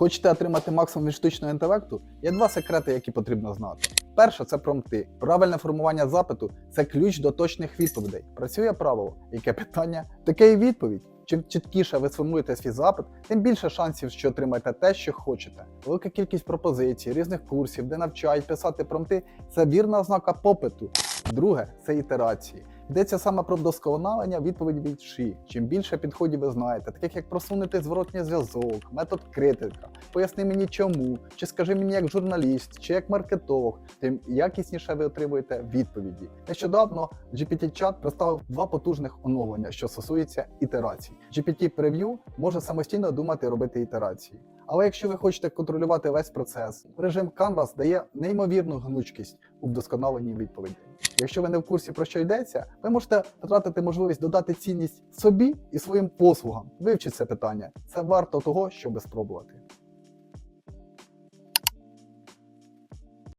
Хочете отримати максимум від штучного інтелекту? Є два секрети, які потрібно знати. Перше це промпти. Правильне формування запиту це ключ до точних відповідей. Працює правило. Яке питання, таке і відповідь. Чим чіткіше ви сформуєте свій запит, тим більше шансів, що отримаєте те, що хочете. Велика кількість пропозицій, різних курсів, де навчають писати промпти це вірна ознака попиту. Друге це ітерації. Йдеться саме про вдосконалення відповіді від ши. Чим більше підходів ви знаєте, таких як просунути зворотній зв'язок, метод критика, поясни мені чому, чи скажи мені як журналіст, чи як маркетолог, тим якісніше ви отримуєте відповіді. Нещодавно GPT-чат представив два потужних оновлення, що стосується ітерацій. GPT Preview може самостійно думати робити ітерації. Але якщо ви хочете контролювати весь процес, режим Canvas дає неймовірну гнучкість у вдосконаленні відповідей. Якщо ви не в курсі про що йдеться, ви можете втратити можливість додати цінність собі і своїм послугам. Вивчіть це питання. Це варто того, щоб спробувати.